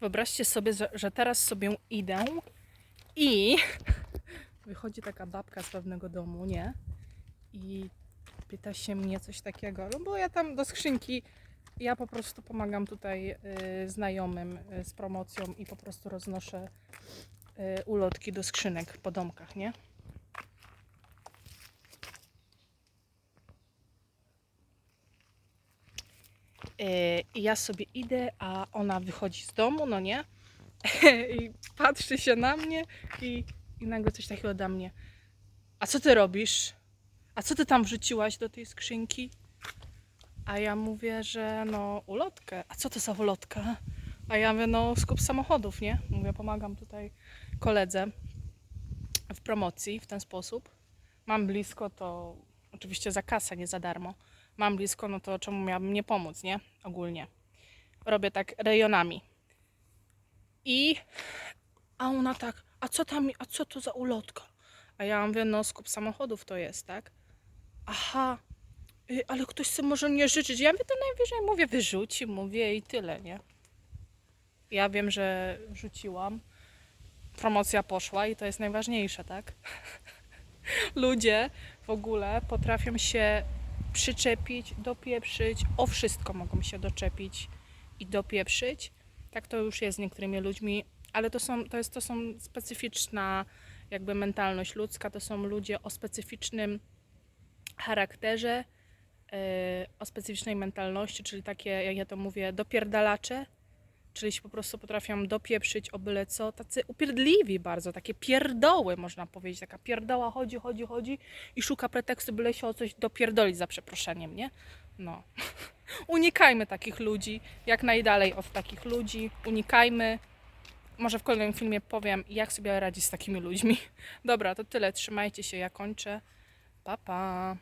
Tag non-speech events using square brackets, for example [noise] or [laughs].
Wyobraźcie sobie, że, teraz sobie idę i [laughs] wychodzi taka babka z pewnego domu, nie? I pyta się mnie coś takiego, no bo ja tam do skrzynki, ja po prostu pomagam tutaj y, znajomym y, z promocją i po prostu roznoszę y, ulotki do skrzynek po domkach, nie? I ja sobie idę, a ona wychodzi z domu, no nie? [laughs] I patrzy się na mnie i, i nagle coś takiego da mnie. A co ty robisz? A co ty tam wrzuciłaś do tej skrzynki? A ja mówię, że no ulotkę. A co to za ulotka? A ja mówię, no skup samochodów, nie? Mówię, pomagam tutaj koledze w promocji w ten sposób. Mam blisko, to oczywiście za kasę, nie za darmo. Mam blisko, no to czemu miałabym nie pomóc, nie? Ogólnie. Robię tak rejonami. I a ona tak, a co tam, a co to za ulotka? A ja mówię, no skup samochodów to jest, tak? Aha, y, ale ktoś sobie może nie życzyć. Ja mówię, to najwyżej mówię, wyrzuci, mówię i tyle, nie? Ja wiem, że wrzuciłam. Promocja poszła i to jest najważniejsze, tak? [laughs] Ludzie w ogóle potrafią się przyczepić, dopieprzyć, o wszystko mogą się doczepić i dopieprzyć. Tak to już jest z niektórymi ludźmi, ale to, są, to, jest, to są specyficzna jakby mentalność ludzka, to są ludzie o specyficznym charakterze, yy, o specyficznej mentalności, czyli takie, jak ja to mówię, dopierdalacze, czyli się po prostu potrafią dopieprzyć o byle co, tacy upierdliwi bardzo, takie pierdoły można powiedzieć, taka pierdoła chodzi, chodzi, chodzi i szuka pretekstu, byle się o coś dopierdolić za przeproszeniem, nie? No. [laughs] Unikajmy takich ludzi, jak najdalej od takich ludzi, unikajmy. Może w kolejnym filmie powiem, jak sobie radzić z takimi ludźmi. [laughs] Dobra, to tyle, trzymajcie się, ja kończę. Pa, pa.